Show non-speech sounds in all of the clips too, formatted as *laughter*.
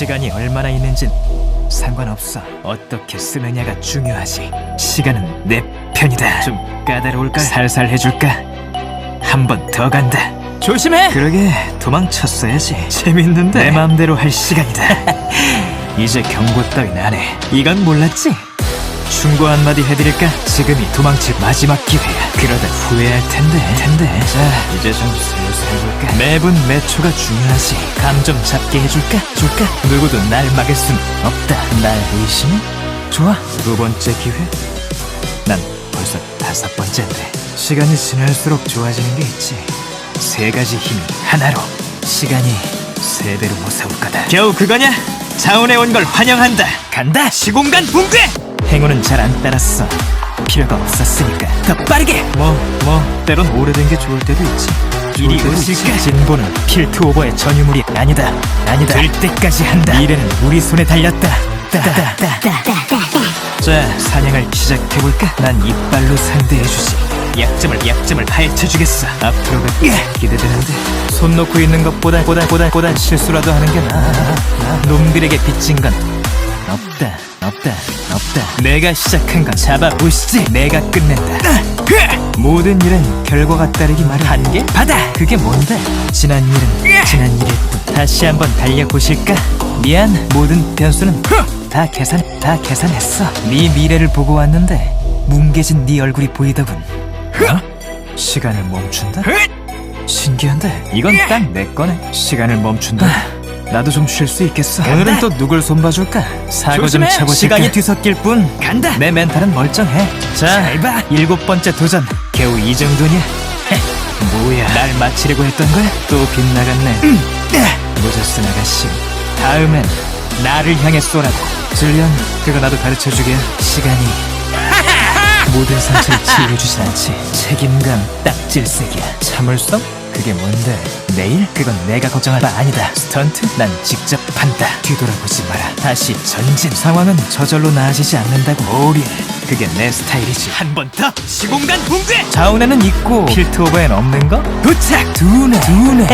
시간이 얼마나 있는진 상관없어. 어떻게 쓰느냐가 중요하지. 시간은 내 편이다. 좀 까다로울까? 살살 해줄까? 한 번 더 간다. 조심해. 그러게 도망쳤어야지. 재밌는데 내 마음대로 할 시간이다. *laughs* 이제 경고 따윈 안 해. 이건 몰랐지? 충고 한마디 해드릴까? 지금이 도망칠 마지막 기회야. 그러다 후회할 텐데. 텐데. 자, 이제 좀 슬슬 해볼까? 매분 매 초가 중요하지. 감 좀 잡게 해줄까? 줄까? 누구도 날 막을 순 없다. 날 의심해? 좋아. 두 번째 기회? 난 벌써 다섯 번째인데. 시간이 지날수록 좋아지는 게 있지. 세 가지 힘이 하나로. 시간이 세 배로 무서울 거다. 겨우 그거냐? 자원에 온 걸 환영한다. 간다. 시공간 붕괴. 행운은 잘 안 따랐어. 필요가 없었으니까 더 빠르게. 뭐 뭐 때론 오래된 게 좋을 때도 있지. 이리 오실까? 진보는 필트 오버의 전유물이 아니다. 아니다. 될 때까지 한다. 미래는 우리 손에 달렸다. 따따따. 자, 사냥을 시작해볼까? 난 이빨로 상대해주지. 약점을 약점을 파헤쳐주겠어. 앞으로가 기대되는데. 손 놓고 있는 것보다 보다 보다 보다 실수라도 하는 게 나아. 놈들에게 빚진 건 없다, 없다, 없다. 내가 시작한 건 잡아보시지. 내가 끝낸다. 모든 일은 결과가 따르기 마련. 한계? 받아. 그게 뭔데? 지난 일은 지난 일일 뿐. 다시 한번 달려보실까? 미안. 모든 변수는 다 계산, 다 계산했어. 네 미래를 보고 왔는데 뭉개진 네 얼굴이 보이더군. 어? 시간을 멈춘다? 신기한데 이건 딱 내 거네. 시간을 멈춘다. 나도 좀 쉴 수 있겠어. 오늘은 또 누굴 손봐줄까? 사고 좀 조심해. 쳐보실까? 시간이 뒤섞일 뿐. 간다. 내 멘탈은 멀쩡해. 자, 잘 봐. 일곱 번째 도전. 겨우 이 정도냐? 헤, 뭐야? 날 마치려고 했던 거야? 또 빗나갔네. 모자스 아가씨. 다음엔 나를 향해 쏘라고. 줄리안, 그거 나도 가르쳐 주게. 시간이 모든 상처를 치유해주진 않지. 책임감 딱 질색이야. 참을성? 그게 뭔데? 내일? 그건 내가 걱정할 바 아니다. 스턴트? 난 직접 한다. 뒤돌아보지 마라. 다시 전진. 상황은 저절로 나아지지 않는다고. 오리. 그게 내 스타일이지. 한 번 더. 시공간 붕괴. 자운에는 있고 필트 오버엔 없는 거? 도착. 두뇌. 두뇌.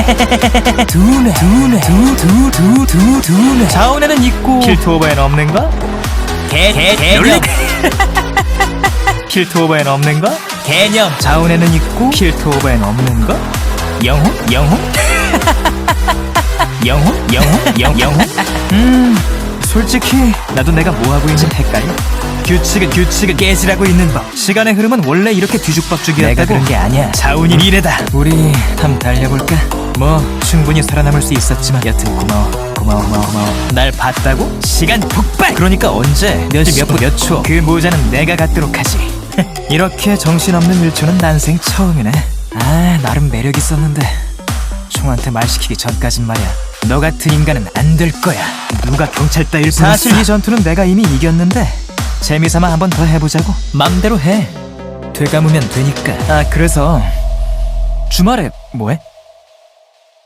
두뇌. 두뇌. 두두두 두 두뇌. 자운에는 있고 필트 오버엔 없는 거? 개개 개념. 필트 오버엔 없는 거? 개념 자운에는 있고 필트 오버엔 없는 거? 영혼? 영혼? 영혼? 영혼? 영, 영혼? 음 솔직히 나도 내가 뭐 하고 있는지 헷갈려 규칙은 규칙을 깨지라고 있는 법. 시간의 흐름은 원래 이렇게 뒤죽박죽이었다고. 내가 그런 게 아니야. 자운이 미래다. 우리 한번 달려볼까? 뭐 충분히 살아남을 수 있었지만. 여튼 고마워 고마워 고마워 고마워. 날 봤다고? 시간 폭발! 그러니까 언제? 몇시몇분몇초 그 모자는 내가 갖도록 하지. *laughs* 이렇게 정신없는 1초는 난생 처음이네 아 나름 매력 있었는데. 총한테 말 시키기 전까진 말이야. 너 같은 인간은 안 될 거야. 누가 경찰 따위를 사실 이 전투는 내가 이미 이겼는데 재미삼아 한 번 더 해보자고. 맘대로 해. 되감으면 되니까. 아 그래서 주말에 뭐해?